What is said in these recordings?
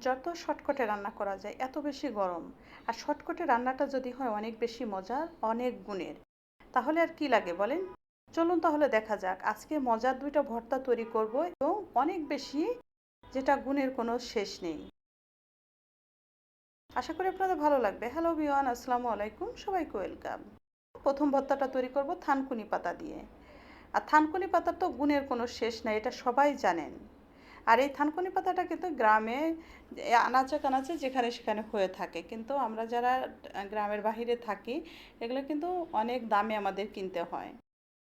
যত শর্টকাটে রান্না করা যায়, এত বেশি গরম। আর শর্টকাটে রান্নাটা যদি হয় অনেক বেশি মজার অনেক গুণের। তাহলে আর কি লাগে বলেন? চলুন তাহলে দেখা যাক। আজকে মজার দুইটা ভর্তা তৈরি করব এবং অনেক বেশি যেটা গুণের কোনো শেষ নেই। আশা করি আপনাদের ভালো লাগবে। হ্যালো বিওয়ান আসসালামু আলাইকুম। সবাইকে ওয়েলকাম প্রথম ভর্তাটা তৈরি করব থানকুনি পাতা দিয়ে। আর থানকুনি পাতার তো গুণের কোনো শেষ নাই, এটা সবাই জানেন। আর এই থানকুনি পাতাটা কিন্তু গ্রামে আনাচে কানাচে যেখানে সেখানে হয়ে থাকে। কিন্তু আমরা যারা গ্রামের বাহিরে থাকি, এগুলো কিন্তু অনেক দামে আমাদের কিনতে হয়।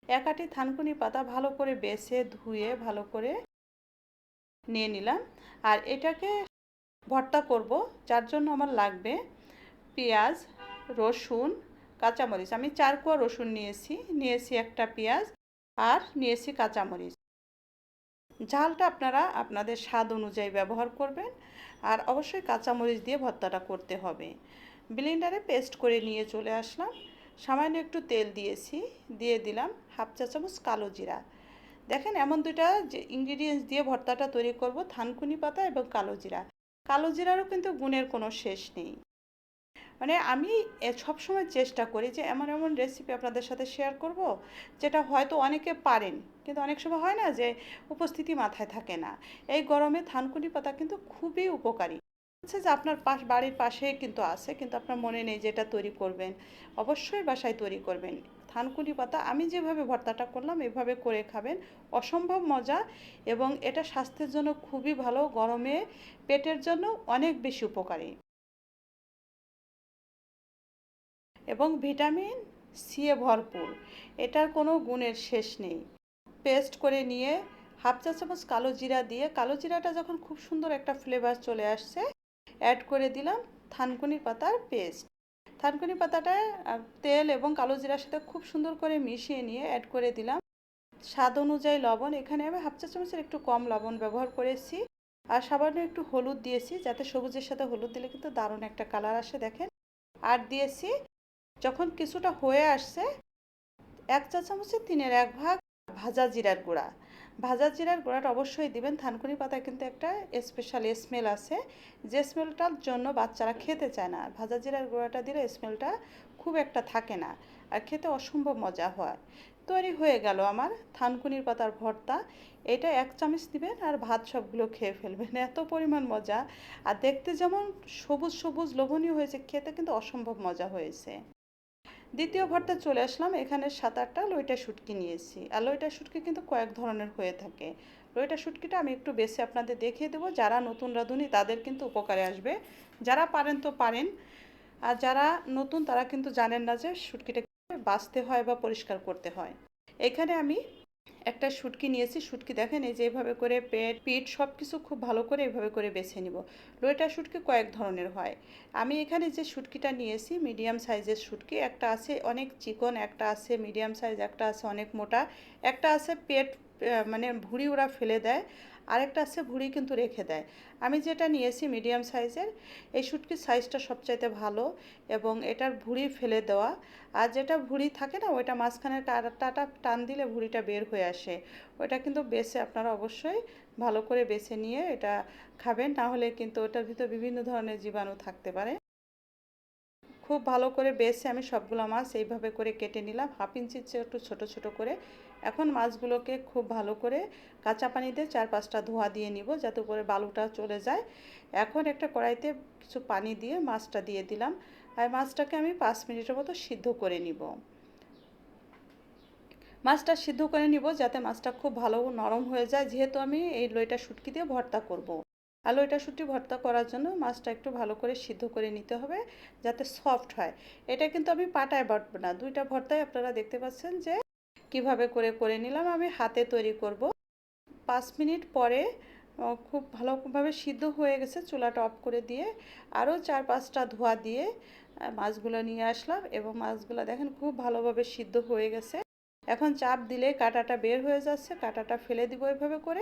এক আটি থানকুনি পাতা ভালো করে বেছে, ধুয়ে, ভালো করে নিয়ে নিলাম। আর এটাকে ভর্তা করব, যার জন্য আমার লাগবে পেঁয়াজ, রসুন, কাঁচামরিচ। আমি চার কোয়া রসুন নিয়েছি নিয়েছি একটা পেঁয়াজ আর নিয়েছি কাঁচামরিচ। ঝালটা আপনারা আপনাদের স্বাদ অনুযায়ী ব্যবহার করবেন আর অবশ্যই কাঁচামরিচ দিয়ে ভর্তাটা করতে হবে। ব্লেন্ডারে পেস্ট করে নিয়ে চলে আসলাম। সামান্য একটু তেল দিয়েছি, দিয়ে দিলাম হাফ চা চামচ কালো জিরা। দেখেন এমন দুইটা যে ইনগ্রিডিয়েন্টস দিয়ে ভর্তাটা তৈরি করব, থানকুনি পাতা এবং কালো জিরা। কালো জিরারও কিন্তু গুণের কোনো শেষ নেই। মানে আমি সবসময় চেষ্টা করি যে এমন এমন রেসিপি আপনাদের সাথে শেয়ার করব, যেটা হয়তো অনেকে পারেন, কিন্তু অনেক সময় হয় না যে উপস্থিতি মাথায় থাকে না। এই গরমে থানকুনি পাতা কিন্তু খুবই উপকারী। হচ্ছে যে আপনার পাশ, বাড়ির পাশে কিন্তু আছে, কিন্তু আপনার মনে নেই যেটা তৈরি করবেন। অবশ্যই বাসায় তৈরি করবেন। থানকুনি পাতা আমি যেভাবে ভর্তাটা করলাম, এভাবে করে খাবেন। অসম্ভব মজা এবং এটা স্বাস্থ্যের জন্য খুবই ভালো, গরমে পেটের জন্য অনেক বেশি উপকারী। এবং ভিটামিন সিয়ে ভরপুর। এটার কোনো গুণের শেষ নেই। পেস্ট করে নিয়ে হাফ চা চামচ কালো জিরা দিয়ে, কালো জিরাটা যখন খুব সুন্দর একটা ফ্লেভার চলে আসছে অ্যাড করে দিলাম থানকুনির পাতার পেস্ট থানকুনি পাতাটা তেল এবং কালো জিরার সাথে খুব সুন্দর করে মিশিয়ে নিয়ে অ্যাড করে দিলাম। স্বাদ অনুযায়ী লবণ, এখানে আমি হাফ চা চামচের একটু কম লবণ ব্যবহার করেছি। আর সামান্য একটু হলুদ দিয়েছি, যাতে সবুজের সাথে হলুদ দিলে কিন্তু দারুণ একটা কালার আসে, দেখেন। আর দিয়েছি যখন কিছুটা হয়ে আসছে, এক চা চামচের তিনের এক ভাগ ভাজা জিরার গুঁড়া। ভাজা জিরার গুঁড়াটা অবশ্যই দিবেন। থানকুনি পাতায় কিন্তু একটা স্পেশাল স্মেল আছে। যে স্মেলটার জন্য বাচ্চারা খেতে চায় না। ভাজা জিরার গুঁড়াটা দিলে স্মেলটা খুব একটা থাকে না। আর খেতে অসম্ভব মজা হয়। তৈরি হয়ে গেল আমার থানকুনির পাতার ভর্তা। এটা এক চামচ দিবেন আর ভাত সবগুলো খেয়ে ফেলবেন। এত পরিমাণ মজা। আর দেখতে যেমন সবুজ সবুজ, লোভনীয় হয়েছে। খেতে কিন্তু অসম্ভব মজা হয়েছে। দ্বিতীয় ভর্তা চলে আসলাম, এখানে সাত আটটা লইটা শুটকি নিয়েছি। আর লইটা শুটকি কিন্তু কয়েক ধরনের হয়ে থাকে। লইটা শুটকিটা আমি একটু বেশি আপনাদের দেখিয়ে দেবো। যারা নতুন রাঁধুনি, তাদের কিন্তু উপকারে আসবে। যারা পারেন তো পারেন। আর যারা নতুন, তারা কিন্তু জানেন না যে শুটকিটা বাঁচতে হয় বা পরিষ্কার করতে হয়। এখানে আমি একটা শুটকি নিয়েছি, শুটকি দেখেন এই যে এভাবে করে পেট, পিঠ সব কিছু খুব ভালো করে এভাবে করে বেছে নিব। লোয়েটার শুটকি কয়েক ধরনের হয়। আমি এখানে যে শুটকিটা নিয়েছি, মিডিয়াম সাইজের শুটকি, একটা আছে অনেক চিকন, একটা আছে মিডিয়াম সাইজ, একটা আছে অনেক মোটা, একটা আছে পেট মানে ভুঁড়ি ওরা ফেলে দেয়। আরেকটা আছে ভুঁড়ি কিন্তু রেখে দেয়। আমি যেটা নিয়েছি মিডিয়াম সাইজের এই শুটকির সাইজটা সবচাইতে ভালো এবং এটার ভুঁড়ি ফেলে দেওয়া। আর যেটা ভুঁড়ি থাকে না, ওইটা মাঝখানের টাটা টান দিলে ভুঁড়িটা বের হয়ে আসে। ওইটা কিন্তু বেছে আপনারা অবশ্যই ভালো করে বেছে নিয়ে এটা খাবেন, না হলে কিন্তু ওটার ভিতর বিভিন্ন ধরনের জীবাণু থাকতে পারে। খুব ভালো করে বেছে আমি সবগুলো মাছ এইভাবে করে কেটে নিলাম। হাফ ইঞ্চির চেয়ে একটু ছোটো ছোটো করে। এখন মাছগুলোকে খুব ভালো করে কাঁচা পানিতে চার পাঁচটা ধোয়া দিয়ে নিব যাতে করে বালুটা চলে যায়। এখন একটা কড়াইতে কিছু পানি দিয়ে মাছটা দিয়ে দিলাম। আর মাছটাকে আমি পাঁচ মিনিটের মতো সিদ্ধ করে নিব। মাছটা সিদ্ধ করে নিব যাতে মাছটা খুব ভালো নরম হয়ে যায়। যেহেতু আমি এই লইটা শুটকি দিয়ে ভর্তা করব। আলু এটা শুটি ভর্তা করার জন্য মাছটা একটু ভালো করে সিদ্ধ করে নিতে হবে যাতে সফট হয়। এটা কিন্তু আমি পাটায় বাটবো না। দুইটা ভর্তায় আপনারা দেখতে পাচ্ছেন যে কীভাবে করে করে নিলাম। আমি হাতে তৈরি করব। পাঁচ মিনিট পরে খুব ভালোভাবে সিদ্ধ হয়ে গেছে চুলাটা অফ করে দিয়ে। আরও চার পাঁচটা ধোয়া দিয়ে মাছগুলো নিয়ে আসলাম এবং মাছগুলো দেখেন খুব ভালোভাবে সিদ্ধ হয়ে গেছে। এখন চাপ দিলে কাটাটা বের হয়ে যাচ্ছে, কাটাটা ফেলে দিব এভাবে করে।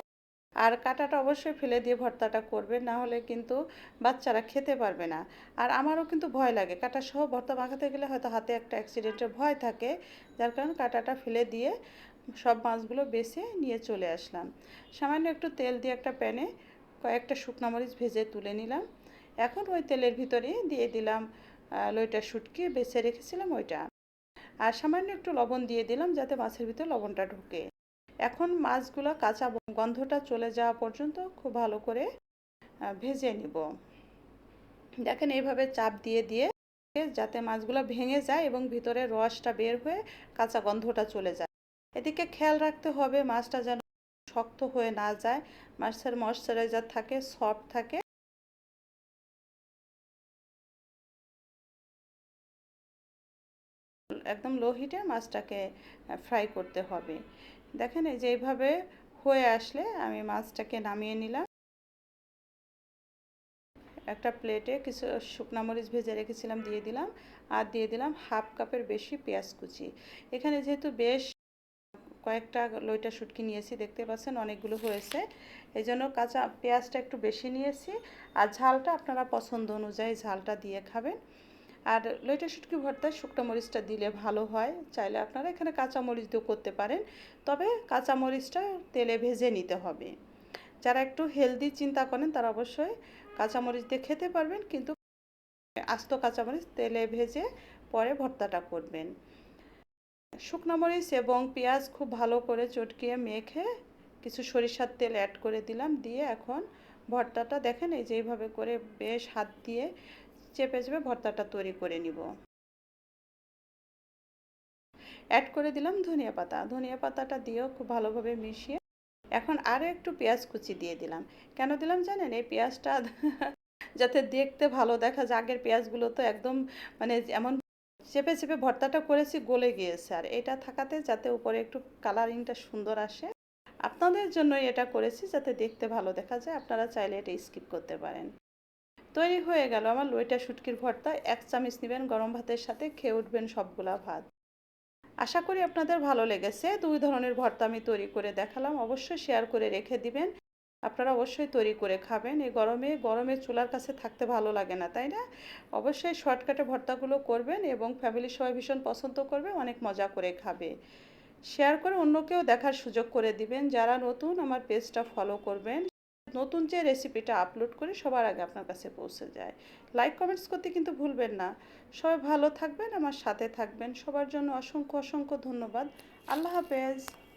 আর কাটাটা অবশ্যই ফেলে দিয়ে ভর্তাটা করবে, না হলে কিন্তু বাচ্চারা খেতে পারবে না। আর আমারও কিন্তু ভয় লাগে, কাটা সহ ভর্তা মাখাতে গেলে হয়তো হাতে একটা অ্যাক্সিডেন্টের ভয় থাকে, যার কারণে কাটাটা ফেলে দিয়ে সব মাছগুলো বেছে নিয়ে চলে আসলাম। সামান্য একটু তেল দিয়ে একটা প্যানে কয়েকটা শুকনো মরিচ ভেজে তুলে নিলাম। এখন ওই তেলের ভিতরে দিয়ে দিলাম লইটা শুটকি, বেছে রেখেছিলাম ওইটা। আর সামান্য একটু লবণ দিয়ে দিলাম যাতে মাছের ভিতরে লবণটা ঢুকে। এখন মাছগুলো কাঁচা গন্ধটা চলে যাওয়া পর্যন্ত খুব ভালো করে ভেজে নিব। দেখেন এইভাবে চাপ দিয়ে দিয়ে যাতে মাছগুলো ভেঙে যায় এবং ভিতরে রসটা বের হয়ে কাঁচা গন্ধটা চলে যায়। এদিকে খেয়াল রাখতে হবে মাছটা যেন শক্ত হয়ে না যায়, মাছের ময়শ্চারাইজার থাকে, সফট থাকে। একদম লো হিটে মাছটাকে ফ্রাই করতে হবে। দেখেন এই যে এইভাবে হয়ে আসলে আমি মাছটাকে নামিয়ে নিলাম। একটা প্লেটে কিছু শুকনা মরিচ ভেজে রেখেছিলাম, দিয়ে দিলাম। আর দিয়ে দিলাম হাফ কাপের বেশি পেঁয়াজ কুচি। এখানে যেহেতু বেশ কয়েকটা লইটা শুটকি নিয়েছি, দেখতে পাচ্ছেন অনেকগুলো হয়েছে। এই জন্য কাঁচা পেঁয়াজটা একটু বেশি নিয়েছি। আর ঝালটা আপনারা পছন্দ অনুযায়ী ঝালটা দিয়ে খাবেন। আর লইটা শুটকি ভর্তায় শুকনো মরিচটা দিলে ভালো হয়। চাইলে আপনারা এখানে কাঁচা মরিচ দিয়েও করতে পারেন। তবে কাঁচা মরিচটা তেলে ভেজে নিতে হবে। যারা একটু হেলদি চিন্তা করেন, তারা অবশ্যই কাঁচামরিচ দিয়ে খেতে পারবেন, কিন্তু আস্ত কাঁচামরিচ তেলে ভেজে পরে ভর্তাটা করবেন। শুকনো মরিচ এবং পেঁয়াজ খুব ভালো করে চটকিয়ে মেখে কিছু সরিষার তেল অ্যাড করে দিলাম। দিয়ে এখন ভর্তাটা দেখেন, এই যে এইভাবে করে বেশ হাত দিয়ে চেপে চেপে ভর্তাটা তৈরি করে নিব। অ্যাড করে দিলাম ধনিয়া পাতা। ধনিয়া পাতাটা দিয়েও খুব ভালোভাবে মিশিয়ে এখন আরও একটু পেঁয়াজ কুচি দিয়ে দিলাম। কেন দিলাম জানেন? এই পেঁয়াজটা যাতে দেখতে ভালো দেখা যায়। আগের পেঁয়াজগুলো তো একদম মানে এমন চেপে চেপে ভর্তাটা করেছি, গলে গিয়েছে। আর এটা থাকাতে যাতে উপরে একটু কালারিংটা সুন্দর আসে। আপনাদের জন্য এটা করেছি যাতে দেখতে ভালো দেখা যায়। আপনারা চাইলে এটা স্কিপ করতে পারেন। তৈরি হয়ে গেল আমার লইটা শুটকির ভর্তা। এক চামচ নেবেন গরম ভাতের সাথে, খেয়ে উঠবেন সবগুলা ভাত। আশা করি আপনাদের ভালো লেগেছে। দুই ধরনের ভর্তা আমি তৈরি করে দেখালাম। অবশ্যই শেয়ার করে রেখে দিবেন। আপনারা অবশ্যই তৈরি করে খাবেন। এই গরমে গরমে চুলার কাছে থাকতে ভালো লাগে না, তাই না? অবশ্যই শর্টকাটে ভর্তাগুলো করবেন এবং ফ্যামিলির সবাই ভীষণ পছন্দ করবে, অনেক মজা করে খাবে। শেয়ার করে অন্যকেও দেখার সুযোগ করে দিবেন। যারা নতুন, আমার পেজটা ফলো করবেন। নতুন যে রেসিপিটা আপলোড করি, সবার আগে আপনার কাছে পৌঁছে যায়। লাইক কমেন্টস করতে কিন্তু ভুলবেন না। সবাই ভালো থাকবেন, আমার সাথে থাকবেন। সবার জন্য অসংখ্য অসংখ্য ধন্যবাদ। আল্লাহ হাফেজ।